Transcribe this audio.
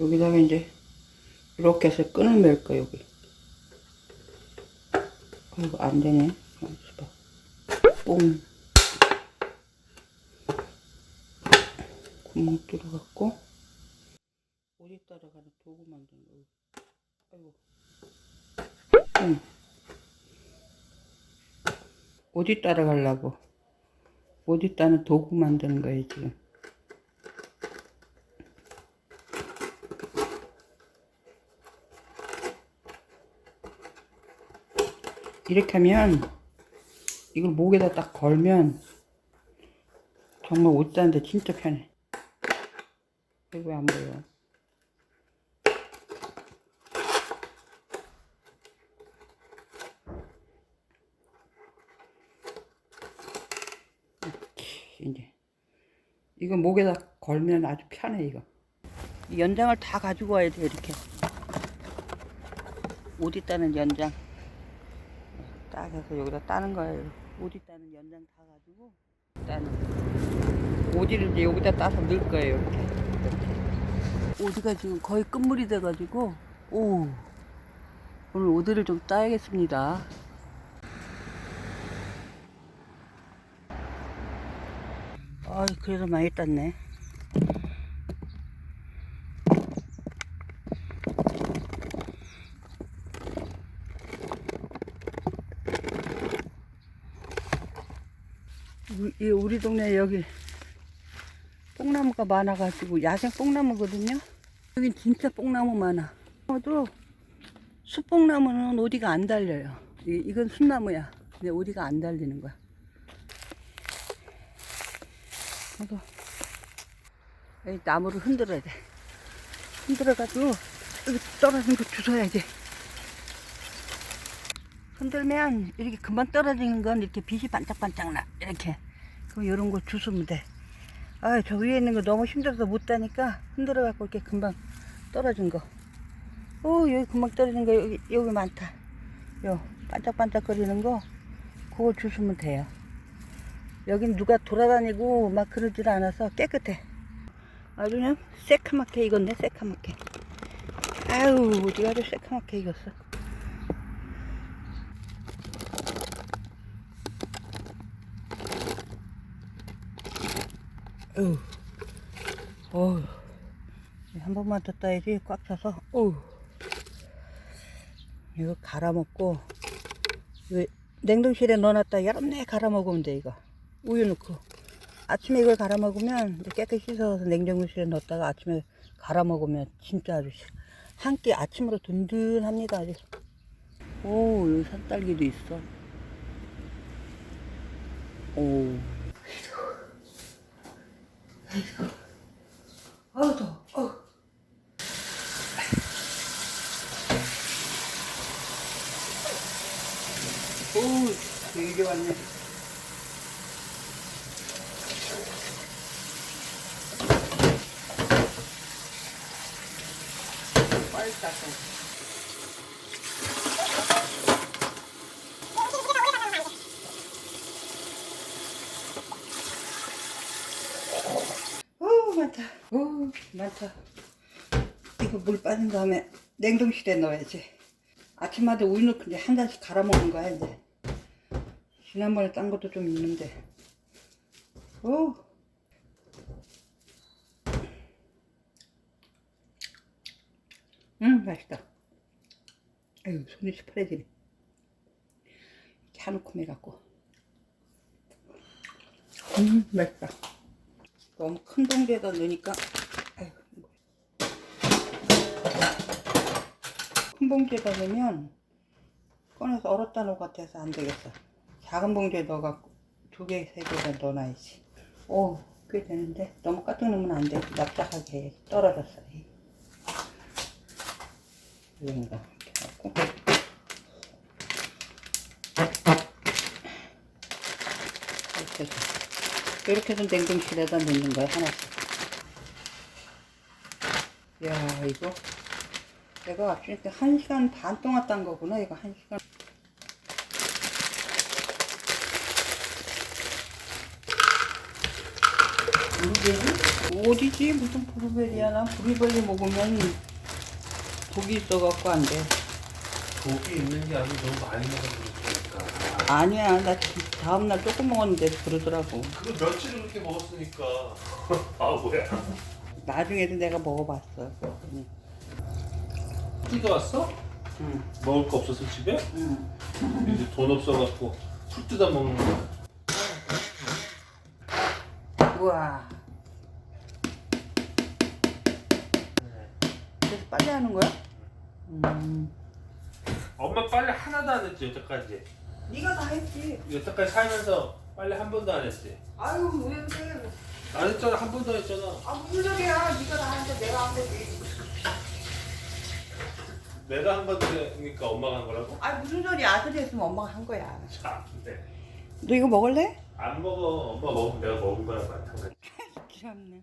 여기다가 이제 이렇게 해서 끈을 맬 거야 여기. 아이고 안 되네. 봐. 뽕. 구멍 뚫어갖고 어디 따라가는 도구 만드는 거. 아이고. 응. 어디 따라가려고? 어디 따는 도구 만드는 거예요 지금. 이렇게 하면 이걸 목에다 딱 걸면 정말 옷 사는데 진짜 편해. 이거 왜안 보여? 이제 이거 목에다 걸면 아주 편해 이거. 이 연장을 다 가지고 와야 돼 이렇게. 옷 있다는 연장. 딱 해서 여기다 따는 거예요. 옷 있다는 연장 다 가지고 일단 오디를 이제 여기다 따서 넣을 거예요. 이렇게. 오디가 지금 거의 끝물이 돼가지고 오 오늘 오디를 좀 따야겠습니다. 아 그래도 많이 땄네. 이 우리 동네 여기 뽕나무가 많아가지고 야생 뽕나무거든요. 여기 진짜 뽕나무 많아. 또 숲뽕나무는 어디가 안 달려요. 이, 이건 순나무야. 근데 어디가 안 달리는 거야. 그래서 이 나무를 흔들어야 돼. 흔들어가지고 여기 떨어진 거 주워야지. 흔들면 이렇게 금방 떨어지는 건 이렇게 빛이 반짝반짝 나. 이렇게. 그럼 이런 거 주우면 돼. 아, 저 위에 있는 거 너무 힘들어서 못 따니까 흔들어 갖고 이렇게 금방 떨어진 거. 오, 여기 금방 떨어진 거 여기, 여기 많다. 요, 반짝반짝거리는 거. 그거 주우면 돼요. 여긴 누가 돌아다니고 막 그러질 않아서 깨끗해. 아주 그냥 새카맣게 익었네, 새카맣게. 아유, 어디 아주 새카맣게 익었어. 어우, 어우, 한 번만 더 따야지 꽉 차서, 어우, 이거 갈아 먹고, 이거 냉동실에 넣어놨다 여름내 갈아 먹으면 돼, 이거. 우유 넣고. 아침에 이걸 갈아 먹으면 깨끗이 씻어서 냉동실에 넣었다가 아침에 갈아 먹으면 진짜 아주 한 끼 아침으로 든든합니다, 아주. 오, 여기 산딸기도 있어. 오. 아우 더워 어우. 오우 되게 많네 어우 많다. 이거 물 빠진 다음에 냉동실에 넣어야지. 아침마다 우유 넣고 이제 한 잔씩 갈아 먹는 거야 이제. 지난번에 딴 것도 좀 있는데. 오 음, 맛있다. 아유, 손이 시퍼레지네. 한우콤 해갖고. 음, 맛있다. 너무 큰 봉지에다 넣으니까, 아유. 큰 봉지에다 넣으면 꺼내서 얼었다 놓을 것 같아서 안 되겠어. 작은 봉지에 넣어갖고 두 개, 세 개다 넣어놔야지. 오, 꽤 되는데 너무 까뜩 넣으면 안 돼. 납작하게. 떨어졌어. 이런가 이렇게 하고. 이렇게 해서 이렇게 해서 냉동실에다 넣는 거야 하나씩. 야 이거 내가 아침에 한 시간 반 동안 딴 거구나 이거 한 시간. 브루베리? 어디지? 무슨 브루베리야? 난 브루베리 먹으면 독이 있어갖고 안 돼. 독이 있는 게 아니고 너무 많이 먹었으니까. 아니야, 나 다음날 조금 먹었는데 그러더라고. 그거 며칠 그렇게 먹었으니까. 바보야. 나중에도 내가 먹어봤어. 그랬더니. 왔어? 응, 먹을 거 없어서 집에? 응. 이제 돈 없어갖고 풀 뜯어 먹는 거야. 우와. 그래서 빨리 하는 거야? 음. 엄마 빨리 하나도 안 했지 여태까지. 네가 다 했지. 여태까지 살면서 빨리 한 번도 안 했지. 아유 왜 그래? 안 했잖아 한 번도 안 했잖아. 아 무슨 소리야? 네가 다 하는데 내가 한 거지. 내가 한 건데니까 엄마가 한 거라고? 아 무슨 소리야? 아들이 했으면 엄마가 한 거야. 참, 네. 너 이거 먹을래? 안 먹어. 엄마 먹으면 내가 먹은 거랑 마찬가지. 참네.